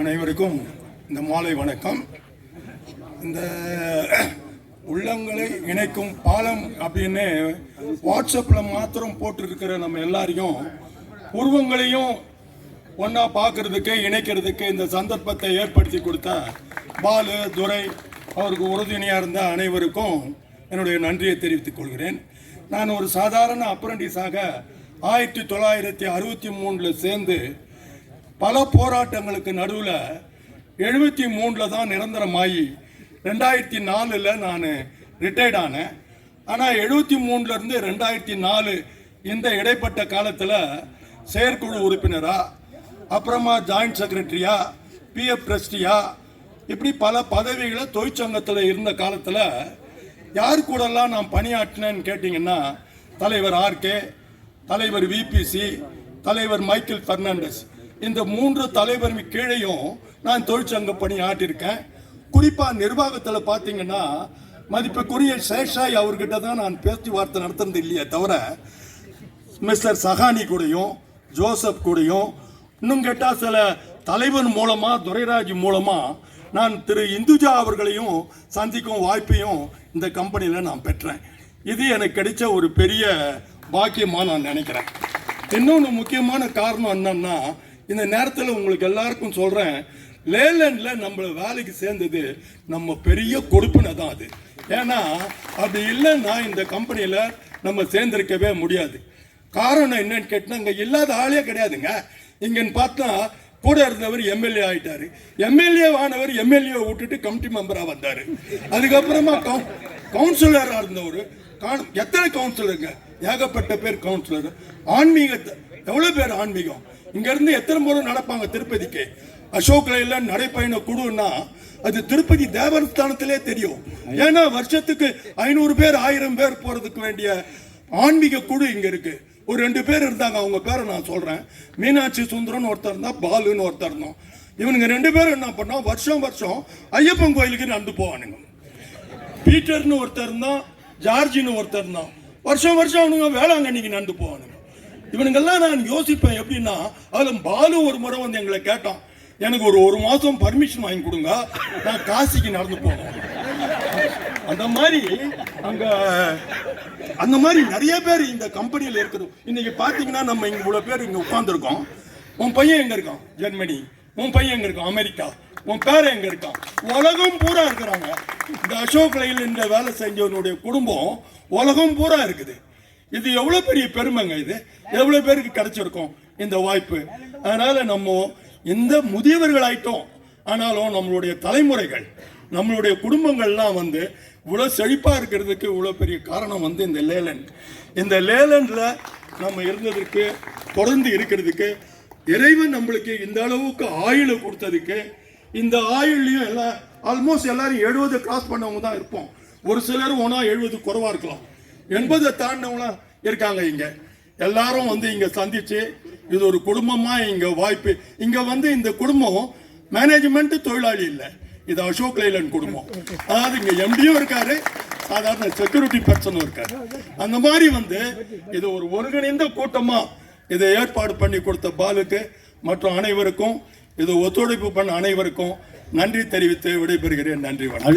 அனைவருக்கும் இந்த மாலை வணக்கம். இந்த உள்ளங்களை இணைக்கும் பாலம் அப்படின்னு வாட்ஸ்அப்பில் மாத்திரம் போட்டிருக்கிற நம்ம எல்லாரையும் உருவங்களையும் ஒன்றா பார்க்கறதுக்கு இணைக்கிறதுக்கு இந்த சந்தர்ப்பத்தை ஏற்படுத்தி கொடுத்த பாலு துரை அவருக்கு உறுதுணையாக இருந்த அனைவருக்கும் என்னுடைய நன்றியை தெரிவித்துக் கொள்கிறேன். நான் ஒரு சாதாரண அப்ரண்டிஸாக ஆயிரத்தி தொள்ளாயிரத்தி அறுபத்தி மூணில் சேர்ந்து பல போராட்டங்களுக்கு நடுவில் எழுபத்தி மூணில் தான் நிரந்தரமாகி ரெண்டாயிரத்தி நாலில் நான் ரிட்டையர்ட் ஆனேன். ஆனால் எழுபத்தி மூணுலேருந்து ரெண்டாயிரத்தி நாலு இந்த இடைப்பட்ட காலத்தில் செயற்குழு உறுப்பினராக அப்புறமா ஜாயிண்ட் செக்ரட்டரியா பிஎஃப் ட்ரஸ்டியா இப்படி பல பதவிகளை தொழிற்சங்கத்தில் இருந்த காலத்தில் யார் கூடலாம் நான் பணியாற்றினேன்னு கேட்டிங்கன்னா தலைவர் ஆர்கே தலைவர் விபிசி தலைவர் மைக்கேல் பெர்னாண்டஸ் இந்த மூன்று தலைவர் கீழேயும் நான் தொழிற்சங்க பணி ஆட்டியிருக்கேன் குறிப்பாக நிர்வாகத்தில் பார்த்தீங்கன்னா மதிப்புக்குரிய சேஷாய் அவர்கிட்ட தான் நான் பேச்சுவார்த்தை நடத்துறது இல்லையே தவிர மிஸ்டர் சஹானி கூடயும் ஜோசப் கூடயும் இன்னும் கேட்டால் சில தலைவர் மூலமாக துரைராஜ் மூலமாக நான் திரு இந்துஜா அவர்களையும் சந்திக்கும் வாய்ப்பையும் இந்த கம்பெனியில் நான் பெற்றேன். இது எனக்கு கிடைச்ச ஒரு பெரிய பாக்கியமாக நான் நினைக்கிறேன். இன்னொன்று முக்கியமான காரணம் என்னன்னா இந்த நேரத்தில் உங்களுக்கு எல்லாருக்கும் சொல்கிறேன் லேலண்டில் நம்மள வேலைக்கு சேர்ந்தது நம்ம பெரிய கொடுப்பினை தான் அது. ஏன்னா அப்படி இல்லைன்னா இந்த கம்பெனியில் நம்ம சேர்ந்திருக்கவே முடியாது. காரணம் என்னன்னு கேட்டினா இங்கே இல்லாத ஆளே கிடையாதுங்க. இங்கன்னு பார்த்தா கூட இருந்தவர் எம்எல்ஏ ஆயிட்டாரு. எம்எல்ஏ ஆனவர் எம்எல்ஏ விட்டுட்டு கமிட்டி மெம்பராக வந்தார். அதுக்கப்புறமா கவுன்சிலரா இருந்தவர். கான் எத்தனை கவுன்சிலருங்க ஏகப்பட்ட பேர் கவுன்சிலர் ஆன்மீகத்தை எவ்வளோ பேர் ஆன்மீகம்? இங்க இருந்து எத்தனை முறை நடப்பாங்க திருப்பதிக்கு? அசோக் லைல நடைப்பயண குழுன்னா அது திருப்பதி தேவஸ்தானத்திலே தெரியும். ஏன்னா வருஷத்துக்கு ஐநூறு பேர் ஆயிரம் பேர் போறதுக்கு வேண்டிய ஆன்மீக குழு இங்க இருக்கு. ஒரு ரெண்டு பேர் இருந்தாங்க அவங்க பேரை நான் சொல்றேன். மீனாட்சி சுந்தரன் ஒருத்தர் இருந்தா பாலுன்னு ஒருத்தர் இருந்தோம் இவனுங்க ரெண்டு பேரும் என்ன பண்ணோம் வருஷம் வருஷம் ஐயப்பன் கோயிலுக்கு நடந்து போவானுங்க. பீட்டர்னு ஒருத்தர் இருந்தான் ஜார்ஜின்னு ஒருத்தர் இருந்தான். வருஷம் வருஷம் அவனுங்க வேளாங்கண்ணிக்கு நடந்து போவானுங்க. இவனுங்கெல்லாம் நான் யோசிப்பேன் எப்படின்னா அதில் பாலு ஒரு முறை வந்து எங்களை கேட்டான் எனக்கு ஒரு ஒரு மாதம் பர்மிஷன் வாங்கி கொடுங்க நான் காசிக்கு நடந்து போனோம் அந்த மாதிரி அங்கே அந்த மாதிரி நிறைய பேர் இந்த கம்பெனியில் இருக்கிறோம் இன்னைக்கு பார்த்தீங்கன்னா நம்ம இங்கே இவ்வளோ பேர் இங்கே உட்காந்துருக்கோம் உன் பையன் எங்கே இருக்கான்? ஜெர்மனி. உன் பையன் எங்கே இருக்கான்? அமெரிக்கா. உன் பேர் எங்க இருக்கான்? உலகம் பூரா இருக்கிறாங்க. இந்த அசோக் லைல் இந்த வேலை செஞ்சவனுடைய குடும்பம் உலகம் பூரா இருக்குது. இது எவ்வளோ பெரிய பெருமைங்க இது. எவ்வளோ பேருக்கு கிடைச்சிருக்கும் இந்த வாய்ப்பு. அதனால் நம்ம இந்த முதியவர்கள் ஆயிட்டோம் ஆனாலும் நம்மளுடைய தலைமுறைகள் நம்மளுடைய குடும்பங்கள்லாம் வந்து இவ்வளோ செழிப்பாக இருக்கிறதுக்கு இவ்வளோ பெரிய காரணம் வந்து இந்த லேலண்ட். இந்த லேலண்டில் நம்ம இருந்ததுக்கு தொடர்ந்து இருக்கிறதுக்கு இறைவன் நம்மளுக்கு இந்த அளவுக்கு ஆயுளை கொடுத்ததுக்கு இந்த ஆயுள்லையும் எல்லாம் ஆல்மோஸ்ட் எல்லாரும் எழுபது கிராஸ் பண்ணவங்க தான் இருப்போம். ஒரு சிலர் ஒன்றா எழுபது குறைவாக இருக்கலாம். எண்பதை தாண்டினவங்களாம் இருக்காங்க இங்க. எல்லாரும் வந்து இங்க சந்திச்சு இது ஒரு குடும்பமா இங்க வாய்ப்பு. இங்க வந்து இந்த குடும்பம் மேனேஜ்மெண்ட் தொழிலாளி இல்லை. இது அசோக் லைலன் குடும்பம். அதாவது இங்க எம்டியும் இருக்காரு சாதாரண செக்யூரிட்டி பர்சனும் இருக்காரு. அந்த மாதிரி வந்து இது ஒரு ஒருங்கிணைந்த கூட்டமா இதை ஏற்பாடு பண்ணி கொடுத்த பாலுக்கு மற்றும் அனைவருக்கும் இது ஒத்துழைப்பு பண்ண அனைவருக்கும் நன்றி தெரிவித்து விடைபெறுகிறேன். நன்றி வணக்கம்.